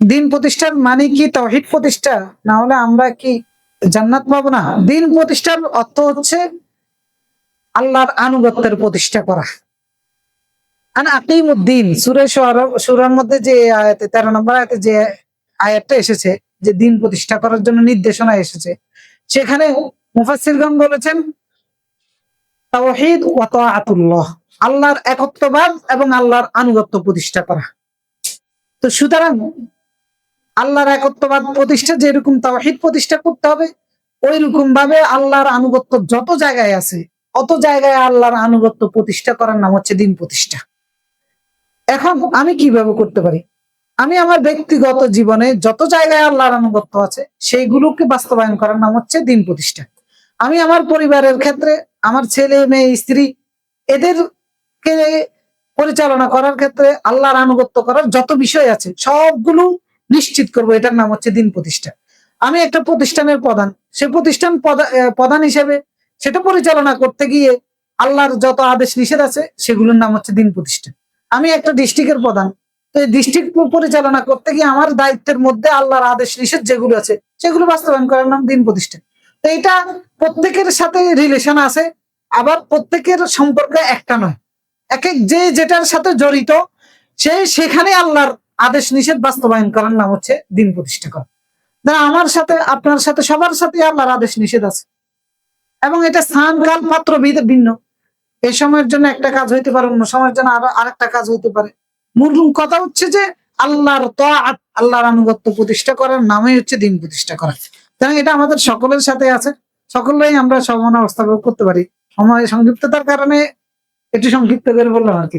দিন প্রতিষ্ঠার মানে কি তহিদ প্রতিষ্ঠা? না হলে আমরা কি জান্নাত পাবো না? দিন প্রতিষ্ঠার অর্থ হচ্ছে আল্লাহর আনুগত্যের প্রতিষ্ঠা করা। আকিমুদ্দিন, সুরে মধ্যে যে আয়াতে, তেরো নম্বর আয়াতে যে আয়াতটা এসেছে, যে দিন প্রতিষ্ঠা করার জন্য নির্দেশনা এসেছে, সেখানে মুফাসসিরগণ বলেছেন, তাওহীদ ওয়া তাআতুল্লাহ, আল্লাহর একত্ববাদ এবং আল্লাহর আনুগত্য প্রতিষ্ঠা করা। তো সুতরাং আল্লাহর একত্ববাদ প্রতিষ্ঠা, যেরকম তাওহীদ প্রতিষ্ঠা করতে হবে ওই রকম ভাবে আল্লাহর আনুগত্য যত জায়গায় আছে অত জায়গায় আল্লাহর আনুগত্য প্রতিষ্ঠা করার নাম হচ্ছে দিন প্রতিষ্ঠা। এখন আমি কীভাবে করতে পারি? আমি আমার ব্যক্তিগত জীবনে যত জায়গায় আল্লাহর আনুগত্য আছে, সেইগুলোকে বাস্তবায়ন করার নাম হচ্ছে দিন প্রতিষ্ঠা। আমি আমার পরিবারের ক্ষেত্রে, আমার ছেলে, মেয়ে, স্ত্রী, এদেরকে পরিচালনা করার ক্ষেত্রে আল্লাহর আনুগত্য করার যত বিষয় আছে, সবগুলো নিশ্চিত করব, এটার নাম হচ্ছে দিন প্রতিষ্ঠা আমি একটা প্রতিষ্ঠানের প্রধান। সে প্রতিষ্ঠান প্রধান হিসেবে সেটা পরিচালনা করতে গিয়ে আল্লাহর যত আদেশ নিষেধ আছে, সেগুলোর নাম হচ্ছে দিন প্রতিষ্ঠা আমি একটা ডিস্ট্রিক্টের প্রধান। তো এই ডিস্ট্রিক্ট পরিচালনা করতে গিয়ে আমার দায়িত্বের মধ্যে আল্লাহর আদেশ নিষেধ যেগুলো আছে, সেগুলো বাস্তবায়ন করার নাম দিন প্রতিষ্ঠা তো এটা প্রত্যেকের সাথে রিলেশন আছে, আবার প্রত্যেকের সম্পর্ক একটা নয়। এক এক যে যেটার সাথে জড়িত, সে সেখানে আল্লাহর আদেশ নিষেধ বাস্তবায়ন করার নাম হচ্ছে দিন প্রতিষ্ঠা করা। আমার সাথে, আপনার সাথে, সবার সাথে আল্লাহর আদেশ নিষেধ আছে। এবং এটা স্থান, কাল পাত্র ভিন্ন। এই সময়ের জন্য একটা কাজ হইতে পারে, অন্য সময়ের জন্য আরও আরেকটা কাজ হইতে পারে। মূল কথা হচ্ছে যে আল্লাহর তাআত, আল্লাহর আনুগত্য প্রতিষ্ঠা করার নামই হচ্ছে দিন প্রতিষ্ঠা করা। সুতরাং এটা আমাদের সকলের সাথে আছে। সকলেই আমরা সমান অবস্থা করতে পারি। সময় সংক্ষিপ্ততার কারণে একটু সংক্ষিপ্ত করে বললাম আর কি।